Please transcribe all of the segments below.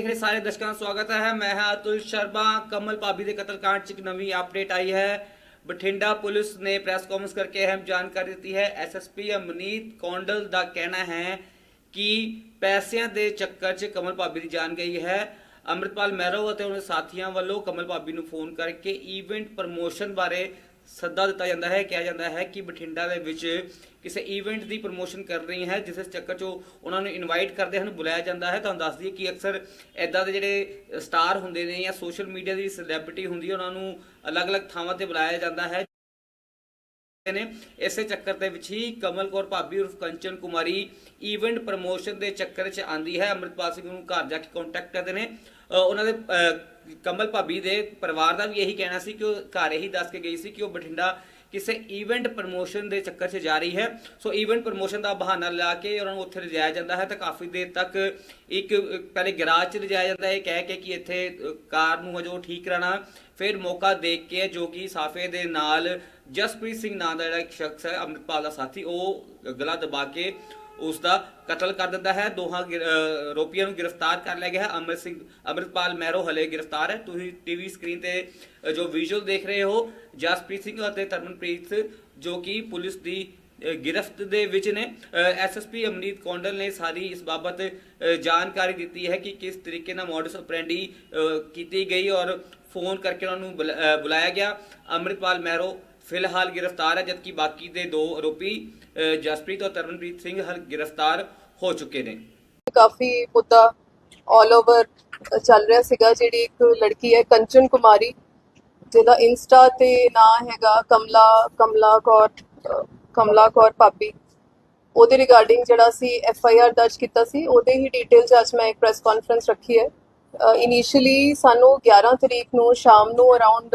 ਦੇਖ ਰਹੇ ਸਾਰੇ ਦਰਸ਼ਕਾਂ ਦਾ ਸਵਾਗਤ ਹੈ। ਮੈਂ ਹਾਂ ਅਤੁਲ ਸ਼ਰਮਾ। ਕਮਲ ਭਾਬੀ ਦੇ ਕਤਲकांड 'ਚ ਇੱਕ ਨਵੀਂ ਅਪਡੇਟ ਆਈ ਹੈ। ਬਠਿੰਡਾ ਪੁਲਿਸ ਨੇ ਪ੍ਰੈਸ ਕਾਨਫਰੰਸ ਕਰਕੇ ਅਹਿਮ ਜਾਣਕਾਰੀ ਦਿੱਤੀ ਹੈ। ਐਸਐਸਪੀ ਅਮਨੀਤ ਕੌਂਡਲ ਦਾ ਕਹਿਣਾ ਹੈ ਕਿ ਪੈਸਿਆਂ ਦੇ ਚੱਕਰ 'ਚ ਕਮਲ ਭਾਬੀ ਦੀ ਜਾਨ ਗਈ ਹੈ। ਅੰਮ੍ਰਿਤਪਾਲ ਮਹਿਰੋ ਅਤੇ ਉਹਨਾਂ ਸਾਥੀਆਂ ਵੱਲੋਂ ਕਮਲ ਭਾਬੀ ਨੂੰ ਫੋਨ ਕਰਕੇ ਇਵੈਂਟ ਪ੍ਰਮੋਸ਼ਨ ਬਾਰੇ ਸੱਦਾ ਦਿੱਤਾ ਜਾਂਦਾ ਹੈ, ਕਿਹਾ ਜਾਂਦਾ ਹੈ ਕਿ ਬਠਿੰਡਾ ਦੇ ਵਿੱਚ ਕਿਸੇ ਇਵੈਂਟ ਦੀ ਪ੍ਰਮੋਸ਼ਨ ਕਰ ਰਹੀ ਹੈ, ਜਿਸ ਚੱਕਰ 'ਚ ਉਹਨਾਂ ਨੂੰ ਇਨਵਾਈਟ ਕਰਦੇ ਹਨ, ਬੁਲਾਇਆ ਜਾਂਦਾ ਹੈ। ਤੁਹਾਨੂੰ ਦੱਸ ਦਈਏ ਕਿ ਅਕਸਰ ਐਦਾਂ ਦੇ ਜਿਹੜੇ ਸਟਾਰ ਹੁੰਦੇ ਨੇ ਜਾਂ ਸੋਸ਼ਲ ਮੀਡੀਆ ਦੀ ਸੈਲਿਬ੍ਰਿਟੀ ਹੁੰਦੀ ਹੈ, ਉਹਨਾਂ ਨੂੰ ਅਲੱਗ-ਅਲੱਗ ਥਾਵਾਂ ਤੇ ਬੁਲਾਇਆ ਜਾਂਦਾ ਹੈ ਨੇ। ਇਸੇ ਚੱਕਰ ਦੇ ਵਿੱਚ ਹੀ ਕਮਲ ਕੌਰ ਭਾਬੀ ਉਰਫ ਕੰਚਨ ਕੁਮਾਰੀ ਇਵੈਂਟ ਪ੍ਰਮੋਸ਼ਨ ਦੇ ਚੱਕਰ 'ਚ ਆਂਦੀ ਹੈ। ਅੰਮ੍ਰਿਤਪਾਲ ਸਿੰਘ ਨੂੰ ਘਰ ਜਾ ਕੇ ਕੰਟੈਕਟ ਕਰਦੇ ਨੇ। ਉਹਨਾਂ ਦੇ ਕਮਲ ਭਾਬੀ ਦੇ ਪਰਿਵਾਰ ਦਾ ਵੀ ਇਹੀ ਕਹਿਣਾ ਸੀ ਕਿ ਉਹ ਘਰ ਇਹੀ ਦੱਸ ਕੇ ਗਈ ਸੀ ਕਿ ਉਹ ਬਠਿੰਡਾ ਕਿਸੇ ਇਵੈਂਟ ਪ੍ਰਮੋਸ਼ਨ ਦੇ ਚੱਕਰ 'ਚ ਜਾ ਰਹੀ ਹੈ। ਸੋ ਇਵੈਂਟ ਪ੍ਰਮੋਸ਼ਨ ਦਾ ਬਹਾਨਾ ਲਾ ਕੇ ਉਹਨਾਂ ਨੂੰ ਉੱਥੇ ਲਿਜਾਇਆ ਜਾਂਦਾ ਹੈ। ਤਾਂ ਕਾਫੀ ਦੇਰ ਤੱਕ ਇੱਕ, ਪਹਿਲੇ ਗਰਾਜ 'ਚ ਲਿਜਾਇਆ ਜਾਂਦਾ ਹੈ। ਕਹਿ ਕੇ ਕਿ ਇੱਥੇ ਕਾਰ ਨੂੰ ਹਜੋ ਠੀਕ ਕਰਾਣਾ ਫਿਰ ਮੌਕਾ ਦੇਖ ਕੇ ਜੋ ਕਿ ਸਾਫੇ ਦੇ ਨਾਲ ਜਸਪ੍ਰੀਤ ਸਿੰਘ ਨਾਂ ਦਾ ਜਿਹੜਾ ਇੱਕ ਸ਼ਖਸ ਹੈ, ਅੰਮ੍ਰਿਤਪਾਲ ਦਾ ਸਾਥੀ, ਉਹ ਗਲਾ ਦਬਾ ਕੇ ਉਸ ਦਾ ਕਤਲ ਕਰ ਦਿੰਦਾ ਹੈ। ਦੋਹਾਂ ਗਿਰ- ਆਰੋਪੀਆਂ ਨੂੰ ਗ੍ਰਿਫਤਾਰ ਕਰ ਲਿਆ ਗਿਆ ਹੈ। ਅੰਮ੍ਰਿਤ ਸਿੰਘ, ਅੰਮ੍ਰਿਤਪਾਲ ਮਹਿਰੋ ਹਲੇ ਗ੍ਰਿਫਤਾਰ ਹੈ। ਤੁਸੀਂ ਟੀਵੀ ਸਕਰੀਨ ਤੇ ਜੋ ਵਿਜ਼ੂਅਲ ਦੇਖ ਰਹੇ ਹੋ, ਜਸਪ੍ਰੀਤ ਸਿੰਘ ਅਤੇ ਤਰਮਨਪ੍ਰੀਤ ਜੋ ਕਿ ਪੁਲਿਸ ਦੀ ਗ੍ਰਿਫ਼ਤ ਦੇ ਵਿੱਚ ਨੇ। ਐਸਐਸਪੀ ਅਮਨੀਤ ਕੌਂਡਲ ਨੇ ਸਾਰੀ ਇਸ ਬਾਬਤ ਜਾਣਕਾਰੀ ਦਿੱਤੀ ਹੈ ਕਿ ਕਿਸ ਤਰੀਕੇ ਨਾਲ ਮੋਡਸ ਆਪਰੈਂਡੀ ਕੀਤੀ ਗਈ ਔਰ ਫੋਨ ਕਰਕੇ ਉਹਨਾਂ ਨੂੰ ਬੁਲਾ- ਬੁਲਾਇਆ ਗਿਆ। ਅੰਮ੍ਰਿਤਪਾਲ ਮਹਿਰੋ ਫਿਲਹਾਲ ਗ੍ਰਿਫਤਾਰ ਹੈ, ਜਦਕਿ ਬਾਕੀ ਦੇ ਦੋ ਆਰੋਪੀ ਜਸਪ੍ਰੀਤ ਔਰ ਤਰਨਪ੍ਰੀਤ ਸਿੰਘ ਹਲ ਗ੍ਰਿਫਤਾਰ ਹੋ ਚੁੱਕੇ ਨੇ। ਕਾਫੀ ਮੁੱਦਾ 올 ਓਵਰ ਚੱਲ ਰਿਹਾ ਸੀਗਾ, ਜਿਹੜੀ ਇੱਕ ਲੜਕੀ ਹੈ, ਕੰਚਨ ਕੁਮਾਰੀ, ਜਿਹਦਾ ਇੰਸਟਾ ਤੇ ਨਾਂ ਹੈਗਾ ਕਮਲਾ ਕਮਲਾ ਕੌਰ ਕਮਲਾ ਕੌਰ ਪਾਪੀ ਉਹਦੇ ਰਿਗਾਰਡਿੰਗ ਜਿਹੜਾ ਸੀ ਐਫ ਆਈ ਆਰ ਦਰਜ ਕੀਤਾ ਸੀ, ਉਹਦੇ ਹੀ ਡਿਟੇਲਸ ਅੱਜ ਮੈਂ ਇੱਕ ਪ੍ਰੈਸ ਕਾਨਫਰੰਸ ਰੱਖੀ ਹੈ। ਇਨੀਸ਼ੀਅਲੀ ਸਾਨੂੰ 11 ਤਰੀਕ ਨੂੰ ਸ਼ਾਮ ਨੂੰ ਅਰਾਊਂਡ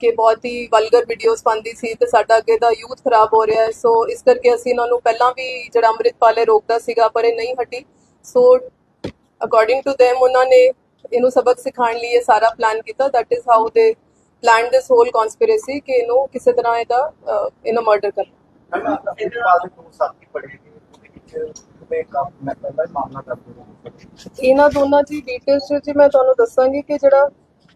ਕਿ ਬਹੁਤ ਹੀ ਵਲਗਰ ਵੀਡੀਓਜ਼ ਪਾਉਂਦੀ ਸੀ ਤੇ ਸਾਡਾ ਅੱਗੇ ਦਾ ਯੂਥ ਖਰਾਬ ਹੋ ਰਿਹਾ ਹੈ। ਸੋ ਇਸ ਕਰਕੇ ਅਸੀਂ ਇਹਨਾਂ ਨੂੰ ਪਹਿਲਾਂ ਵੀ ਜਿਹੜਾ ਅੰਮ੍ਰਿਤਪਾਲ ਰੋਕਦਾ ਸੀਗਾ, ਪਰ ਇਹ ਨਹੀਂ ਹਟੀ। ਸੋ ਅਕੋਰਡਿੰਗ ਟੂ them, ਉਹਨਾਂ ਨੇ ਇਹਨੂੰ ਸਬਕ ਸਿਖਾਉਣ ਲਈ ਇਹ ਸਾਰਾ ਪਲਾਨ ਕੀਤਾ। That is how they plan this whole conspiracy ਕਿ ਇਹਨੂੰ ਕਿਸੇ ਤਰ੍ਹਾਂ ਇਹਦਾ ਇਹਨੂੰ ਮਰਡਰ ਕਰਨਾ। ਮੈਮ ਇਹਦੇ ਬਾਅਦ ਦੋ ਸਾਥੀ ਪੜੇ ਉਹਦੇ ਵਿੱਚ ਕਿਵੇਂ ਕੰਮ ਮੈਂ ਮਾਮਲਾ ਕਰ ਇਹਨਾਂ ਦੋਨਾਂ ਦੀ ਡਿਟੇਲਸ ਜੀ ਮੈਂ ਤੁਹਾਨੂੰ ਦੱਸਾਂਗੀ ਕਿ ਜਿਹੜਾ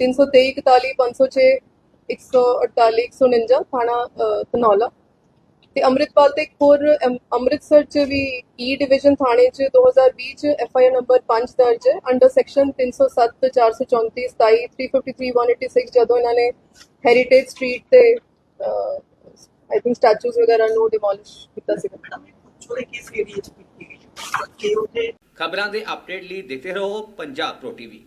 323 41 506 148 149 ਥਾਣਾ ਅ, ਤੇ ਅੰਮ੍ਰਿਤਪਾਲ ਤੇ ਇੱਕ ਹੋਰ ਅੰਮ੍ਰਿਤਸਰ ਚ ਵੀ e ਈ ਡਿਵੀਜ਼ਨ ਥਾਣੇ ਚ 2020 ਚ ਐਫ ਆਈ ਆਰ ਨੰਬਰ 5 ਦਰਜ ਹੈ। ਅੰਡਰ ਸੈਕਸ਼ਨ 307 434 27 353 186 ਜਦੋਂ ਇਹਨਾਂ ਨੇ ਹੈਰੀਟੇਜ ਸਟਰੀਟ ਤੇ ਆਈ ਥਿੰਕ ਸਟੈਚੂਜ਼ ਵਗੈਰਾ ਨੂੰ ਡਿਮੋਲਿਸ਼ ਕੀਤਾ ਸੀ ਖਬਰਾਂ ਦੇ ਅਪਡੇਟ ਲਈ ਦੇਖਦੇ ਰਹੋ ਪੰਜਾਬ ਪ੍ਰੋ ਟੀਵੀ